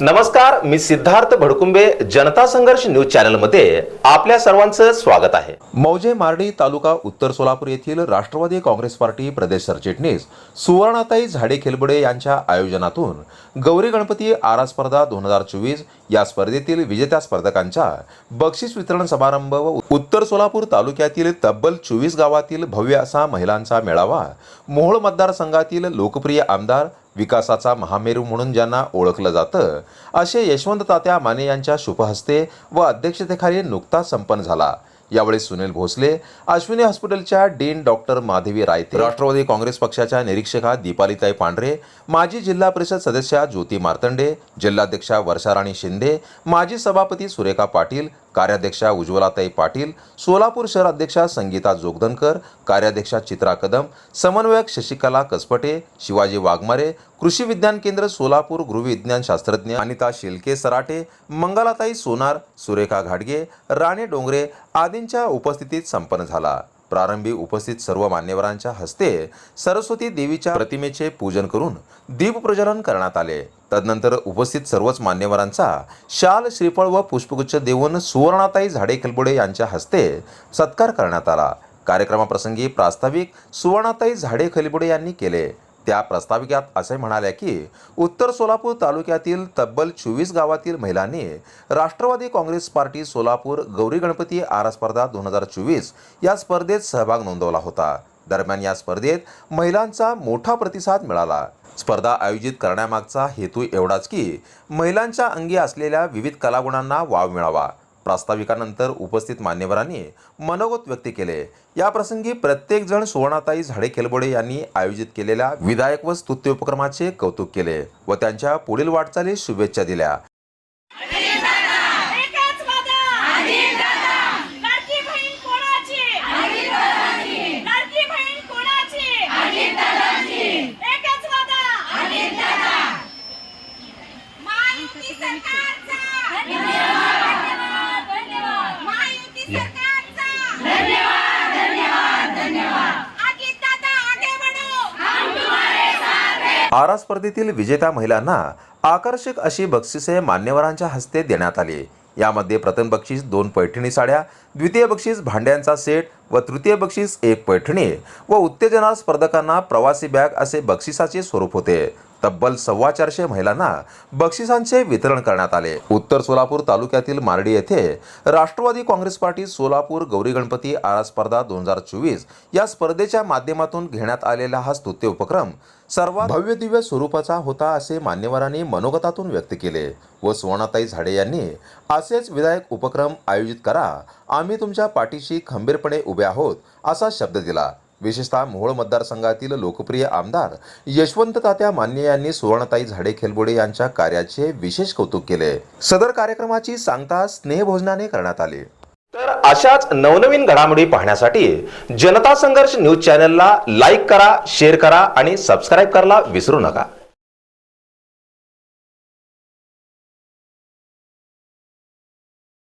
नमस्कार मी सिद्धार्थ भडकुंबे जनता संघर्ष न्यूज चॅनलमध्ये आपल्या सर्वांचं स्वागत आहे. मौजे मार्डी तालुका उत्तर सोलापूर येथील राष्ट्रवादी काँग्रेस पार्टी प्रदेश सरचिटणीस सुवर्णाताई झाडे खेलबडे यांच्या आयोजनातून गौरी गणपती आरा स्पर्धा दोन हजार चोवीस या स्पर्धेतील विजेत्या स्पर्धकांच्या बक्षीस वितरण समारंभ व उत्तर सोलापूर तालुक्यातील तब्बल चोवीस गावातील भव्य असा महिलांचा मेळावा मोहोळ मतदारसंघातील लोकप्रिय आमदार विकासाचा महामेरू म्हणून ज्यांना ओळखलं जातं असे यशवंत तात्या माने यांच्या शुभहस्ते व अध्यक्षतेखाली नुकताच संपन्न झाला. यावेळी सुनील भोसले अश्विनी हॉस्पिटलच्या डीन डॉक्टर माधवी रायते राष्ट्रवादी काँग्रेस पक्षाच्या निरीक्षका दीपालीताई पांढरे माजी जिल्हा परिषद सदस्या ज्योती मार्तंडे जिल्हाध्यक्षा वर्षाराणी शिंदे माजी सभापती सुरेखा पाटील कार्याध्यक्षा उज्ज्वलाताई पाटील सोलापूर शहर अध्यक्षा संगीता जोगदनकर कार्याध्यक्षा चित्रा कदम समन्वयक शशिकला कसपटे शिवाजी वाघमारे कृषी विज्ञान केंद्र सोलापूर गृहविज्ञान शास्त्रज्ञ अनिता शिलके सराटे मंगलाताई सोनार सुरेखा घाडगे राणे डोंगरे आदींच्या उपस्थितीत संपन्न झाला. प्रारंभी उपस्थित सर्व मान्यवरांच्या हस्ते सरस्वती देवीच्या प्रतिमेचे पूजन करून दीपप्रज्वलन करण्यात आले. तदनंतर उपस्थित सर्वच मान्यवरांचा शाल श्रीफळ व पुष्पगुच्छ देऊन सुवर्णाताई झाडे खलबुडे यांच्या हस्ते सत्कार करण्यात आला. कार्यक्रमाप्रसंगी प्रास्ताविक सुवर्णाताई झाडे खलबुडे यांनी केले. त्या प्रस्ताविकात असे म्हणाल्या की उत्तर सोलापूर तालुक्यातील तब्बल चोवीस गावातील महिलांनी राष्ट्रवादी काँग्रेस पार्टी सोलापूर गौरी गणपती आरा स्पर्धा दोन हजार चोवीस या स्पर्धेत सहभाग नोंदवला होता. दरम्यान या स्पर्धेत महिलांचा मोठा प्रतिसाद मिळाला. स्पर्धा आयोजित करण्यामागचा हेतू एवढाच की महिलांच्या अंगी असलेल्या विविध कलागुणांना वाव मिळावा. प्रास्ताविकानंतर उपस्थित मान्यवरांनी मनोगत व्यक्त केले. या प्रसंगी सुवर्णाताई झाडे खेलबोडे यांनी आयोजित केलेल्या विधायक व स्तुत्य उपक्रमाचे कौतुक केले व त्यांच्या पुढील वाटचालीस शुभेच्छा दिल्या. आरा स्पर्धेतील विजेत्या महिलांना आकर्षक अशी बक्षिसे मान्यवरांच्या हस्ते देण्यात आली. यामध्ये प्रथम बक्षीस दोन पैठणी साड्या द्वितीय बक्षीस भांड्यांचा सेट व तृतीय बक्षीस एक पैठणी व उत्तेजना स्पर्धकांना प्रवासी बॅग असे बक्षिसाचे स्वरूप होते. तब्बल सव्वा चारशे महिलांना बक्षिसांचे वितरण करण्यात आले. उत्तर सोलापूर तालुक्यातील मार्डी येथे राष्ट्रवादी काँग्रेस पार्टी सोलापूर गौरी गणपती आरा स्पर्धा दोन हजार चोवीस या स्पर्धेच्या माध्यमातून घेण्यात आलेला हा स्तुत्य उपक्रम सर्वात भव्य दिव्य स्वरूपाचा होता असे मान्यवरांनी मनोगतातून व्यक्त केले व सुवर्णाताई झाडे यांनी असेच विधायक उपक्रम आयोजित करा. आम्ही तुमच्या पाठीशी खंबीरपणे उभे आहोत असा शब्द दिला. विशेषतः मोहोळ मतदारसंघातील लोकप्रिय आमदार यशवंत तात्या मान्य यांनी सुवर्णताई झाडे खेलबोडे यांच्या कार्याचे विशेष कौतुक केले. सदर कार्यक्रमाची सांगता स्नेहभोजनाने करण्यात आली. तर अशाच नवनवीन घडामोडी पाहण्यासाठी जनता संघर्ष न्यूज चॅनलला लाईक करा शेअर करा आणि सबस्क्राईब करायला विसरू नका.